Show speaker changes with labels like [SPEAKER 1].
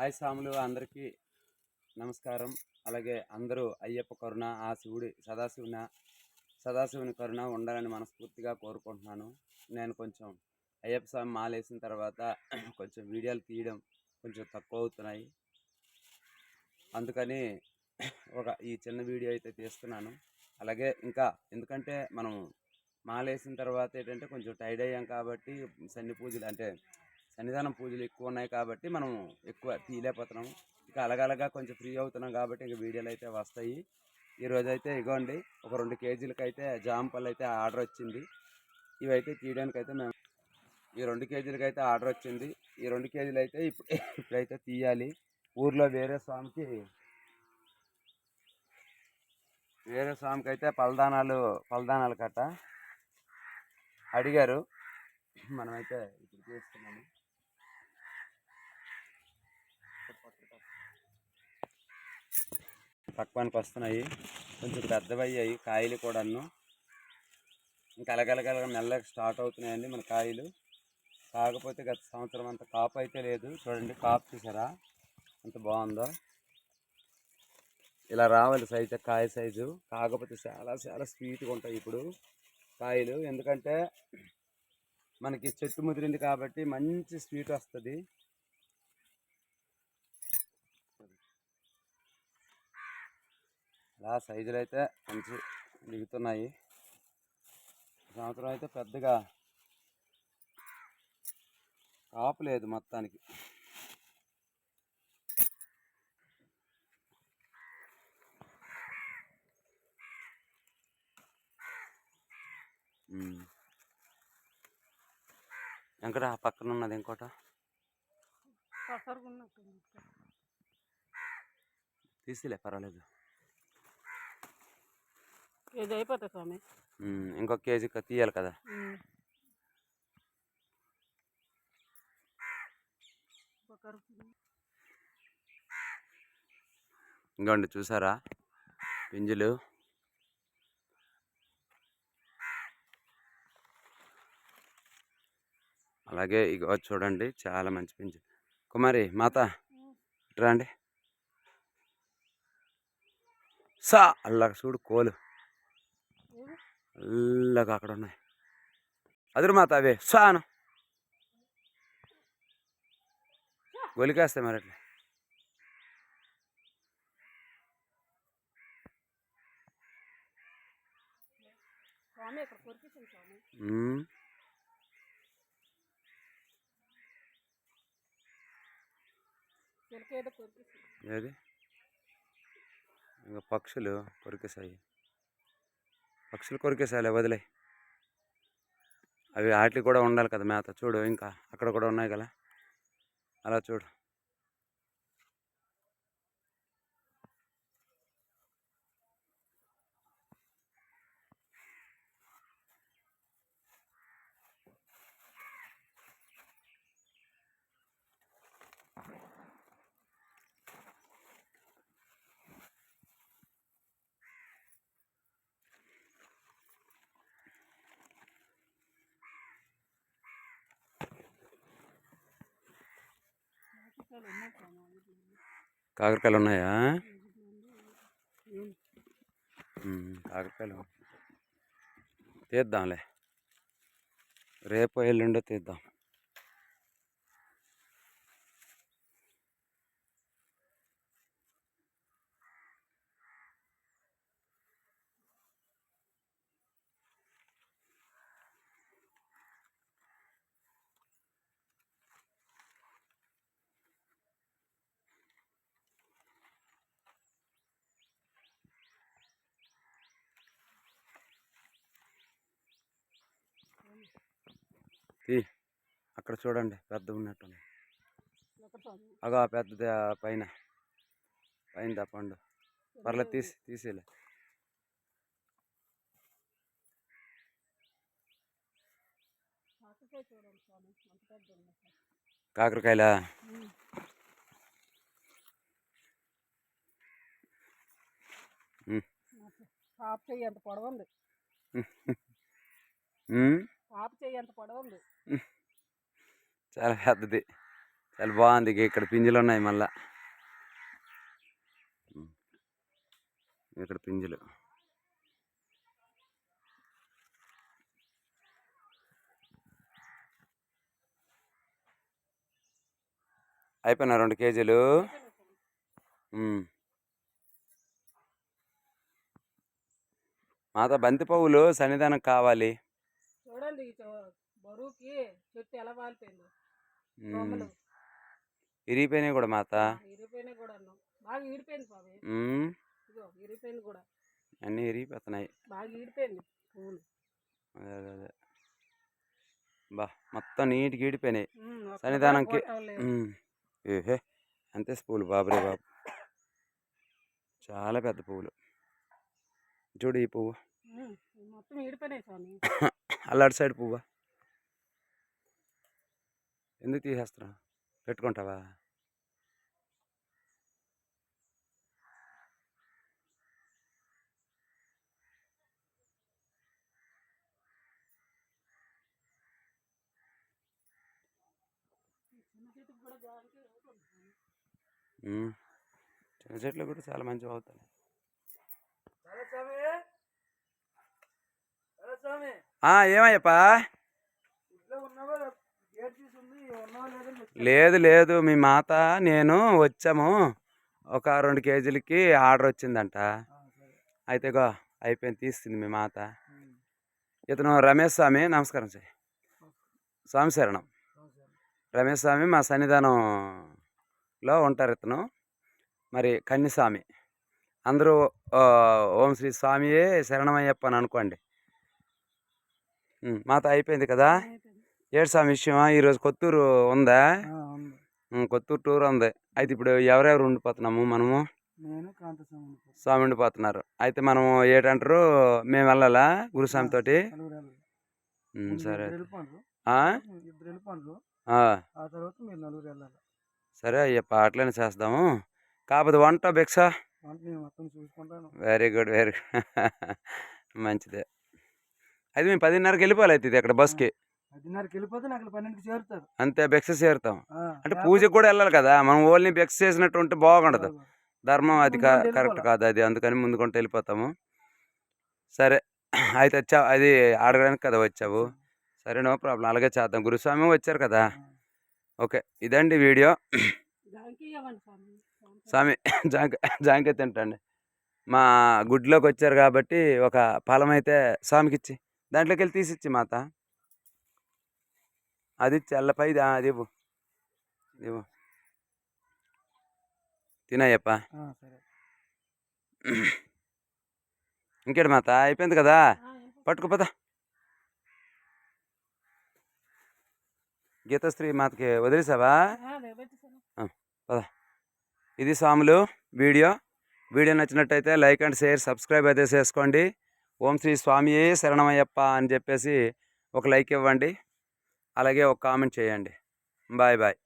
[SPEAKER 1] Hi స్వాములు అందరికీ నమస్కారం. అలాగే అందరూ అయ్యప్ప కరుణ ఆ శివుడి సదాశివుని సదాశివుని కరుణ ఉండాలని మనస్ఫూర్తిగా కోరుకుంటున్నాను. నేను కొంచెం అయ్యప్ప స్వామి మాలేసిన తర్వాత కొంచెం వీడియోలు తీయడం కొంచెం తక్కువ అవుతున్నాయి అందుకని ఒక ఈ చిన్న వీడియో అయితే తీస్తున్నాను. అలాగే ఇంకా ఎందుకంటే మనం మాలేసిన తర్వాత ఏంటంటే కొంచెం టైడ్ అయ్యాం కాబట్టి సన్ని పూజలు అంటే సన్నిధానం పూజలు ఎక్కువ ఉన్నాయి కాబట్టి మనం ఎక్కువ తీయలేకపోతున్నాము ఇక అలగలగా కొంచెం ఫ్రీ అవుతున్నాం కాబట్టి ఇంక వీడియోలు అయితే వస్తాయి. ఈరోజు అయితే ఇగోండి ఒక రెండు కేజీలకి అయితే జామ అయితే ఆర్డర్ వచ్చింది. ఇవైతే తీయడానికి అయితే మేము ఈ రెండు కేజీలకి అయితే ఆర్డర్ వచ్చింది. ఈ రెండు కేజీలు అయితే ఇప్పుడు ఇప్పుడైతే తీయాలి. ఊర్లో వేరే స్వామికి వేరే స్వామికి అయితే పలదానాలు పలదానాలు కట్ట అడిగారు. మనమైతే ఇప్పుడు చేస్తున్నాము పక్వానికి వస్తున్నాయి. కొంచెం పెద్దవయ్యాయి కాయలు కూడాను. ఇంకా అలగలగలగ మెల్లగా స్టార్ట్ అవుతున్నాయండి మన కాయలు. కాకపోతే గత సంవత్సరం అంత కాపు అయితే లేదు. చూడండి కాపు చూసారా? అంత బాగుందో. ఇలా రావాలి సైజు కాయ సైజు. కాకపోతే చాలా చాలా స్వీట్గా ఉంటాయి ఇప్పుడు కాయలు. ఎందుకంటే మనకి చెట్టు ముదిరింది కాబట్టి మంచి స్వీట్ వస్తుంది. అలా సైజులు అయితే మంచి దిగుతున్నాయి. సంవత్సరం అయితే పెద్దగా కాపు లేదు మొత్తానికి. వెంకట ఆ పక్కన ఉన్నది ఇంకోట తీసిలే పర్వాలేదు.
[SPEAKER 2] అయిపోతుంది స్వామి.
[SPEAKER 1] ఇంకొక కేజీ తీయాలి కదా. ఇంకోండి చూసారా? పింజులు. అలాగే ఇగో చూడండి చాలా మంచి పింజు. కుమారి మాత రండి. సా అల్లాగ చూడు కోలు? అల్లగా అక్కడ ఉన్నాయి అదురు మాత అవే సాను. గొలికేస్తాయి మరి అట్లా.
[SPEAKER 2] ఏది?
[SPEAKER 1] ఇంకా పక్షులు కొరికేసాయి పక్షులు కొరికేసాలే వదిలే. అవి వాటికి కూడా ఉండాలి కదా మేత. చూడు ఇంకా అక్కడ కూడా ఉన్నాయి కదా. అలా చూడు. కాకరకాయలు ఉన్నాయా? కాకరకాయలు. తీద్దాంలే. రేపు ఎల్లుండో తీద్దాం. అక్కడ చూడండి పెద్ద ఉన్నట్టుంది. అగో ఆ పైన పైన పండు. పర్లేదు తీసి తీసేలే
[SPEAKER 2] పెద్ద.
[SPEAKER 1] కాకరకాయలా?
[SPEAKER 2] పాప చెయ్యి అంత పొడవు ఉంది
[SPEAKER 1] ఉమ్,
[SPEAKER 2] పాప చెయ్యి అంత పొడవు ఉంది
[SPEAKER 1] చాలా పెద్దది. చాలా బాగుంది ఇక్కడ పింజలు ఉన్నాయి మళ్ళా. ఇక్కడ పింజలు. అయిపోయినా రెండు కేజీలు. ఉమ్. మాత బంతి పువ్వులు సన్నిధానం కావాలి.
[SPEAKER 2] చూడండి బరువుకి చెట్టు ఎలా వాలిపోయిందో
[SPEAKER 1] ఉమ్.
[SPEAKER 2] కొమ్మలు
[SPEAKER 1] ఇరిగిపోయినాయి కూడా మాత?
[SPEAKER 2] ఇరిగిపోయినాయి కూడా అన్నాం. బాగా ఈడిపోయింది
[SPEAKER 1] ఉమ్.
[SPEAKER 2] ఇదిగో ఇరిగిపోయింది కూడా.
[SPEAKER 1] అన్నీ ఇరిగిపోతున్నాయి.
[SPEAKER 2] బాగా ఈడిపోయింది పువ్వులు
[SPEAKER 1] అదే అదే అదే. బా మొత్తం నీట్గా ఈడిపోయినాయి సన్నిధానంకి. ఏహే అంతే పువ్వులు బాబురే బాబు. చాలా పెద్ద పువ్వులు. చూడు ఈ పువ్వు.
[SPEAKER 2] మొత్తం ఈడిపోయినాయి
[SPEAKER 1] అల్లాడి సైడ్ పువ్వా? ఎందుకు తీసేస్తున్నావు? పెట్టుకుంటావా?
[SPEAKER 2] చిన్న
[SPEAKER 1] చెట్లు కూడా చాలా మంచిగా అవుతాయి. ఏమయ్యప్పా? లేదు లేదు. మీ మాత నేను వచ్చాము. ఒక రెండు కేజీలకి ఆర్డర్ వచ్చిందంట. అయితే గో అయిపోయింది తీస్తుంది మీ మాత. ఇతను రమేష్ స్వామి నమస్కారం సార్ స్వామి శరణం. రమేష్ స్వామి మా సన్నిధానంలో ఉంటారు ఇతను. మరి కన్యస్వామి. అందరూ ఓం శ్రీ స్వామియే శరణమయ్యప్ప అని అనుకోండి. మాత అయిపోయింది కదా. ఏడు స్వామి విషయమా ఈరోజు కొత్తూరు ఉందా? కొత్తూరు టూర్ ఉంది. అయితే ఇప్పుడు ఎవరెవరు ఉండిపోతున్నాము మనము? స్వామి ఉండిపోతున్నారు. అయితే మనము ఏటంటారు? మేము వెళ్ళాలా గురుస్వామి తోటి? సరే. సరే అయ్యప్ప అట్లనే చేస్తాము. కాకపోతే వంట భిక్ష?
[SPEAKER 2] చూసుకుంటాను.
[SPEAKER 1] Very good very good. మంచిదే. అయితే మేము పదిన్నరకి వెళ్ళిపోవాలి అయితే ఇది అక్కడ బస్కి.
[SPEAKER 2] పదిన్నరకి వెళ్ళిపోతే నాకు అక్కడ పన్నెండుకి చేరుతారు.
[SPEAKER 1] అంతే భిక్ష చేరుతాం. అంటే పూజకి కూడా వెళ్ళాలి కదా మనం ఓన్లీ భిక్ష చేసినట్టు ఉంటే బాగుండదు. ధర్మం అది కరెక్ట్. కాదు అది అందుకని ముందు కొంటే వెళ్ళిపోతాము. సరే అయితే వచ్చావు అది అడగడానికి కదా వచ్చావు. సరే నో ప్రాబ్లం అలాగే చేద్దాం. గురుస్వామి వచ్చారు కదా. ఓకే ఇదండి వీడియో.
[SPEAKER 2] స్వామి.
[SPEAKER 1] జాంక జాంకాయ తింటండి. మా గుడ్లోకి వచ్చారు కాబట్టి ఒక ఫలం అయితే స్వామికి ఇచ్చి దాంట్లోకి వెళ్ళి తీసిచ్చి మాత. అది చెల్లపై అది ఇవ్వు. ఇవ్వు. తినయ్యప్ప. ఇంకేడు మాత అయిపోయింది కదా. పట్టుకుపోతా గీతశ్రీ మాతకి వదిలేసావా?
[SPEAKER 2] వెళ్ళిపెట్టేసాను.
[SPEAKER 1] ఇది స్వాములు వీడియో. వీడియో నచ్చినట్టయితే లైక్ అండ్ షేర్ సబ్స్క్రైబ్ అయితే చేసుకోండి. ఓం శ్రీ స్వామియే శరణమయ్యప్ప అని చెప్పేసి ఒక లైక్ ఇవ్వండి. అలాగే ఒక కామెంట్ చేయండి. Bye bye.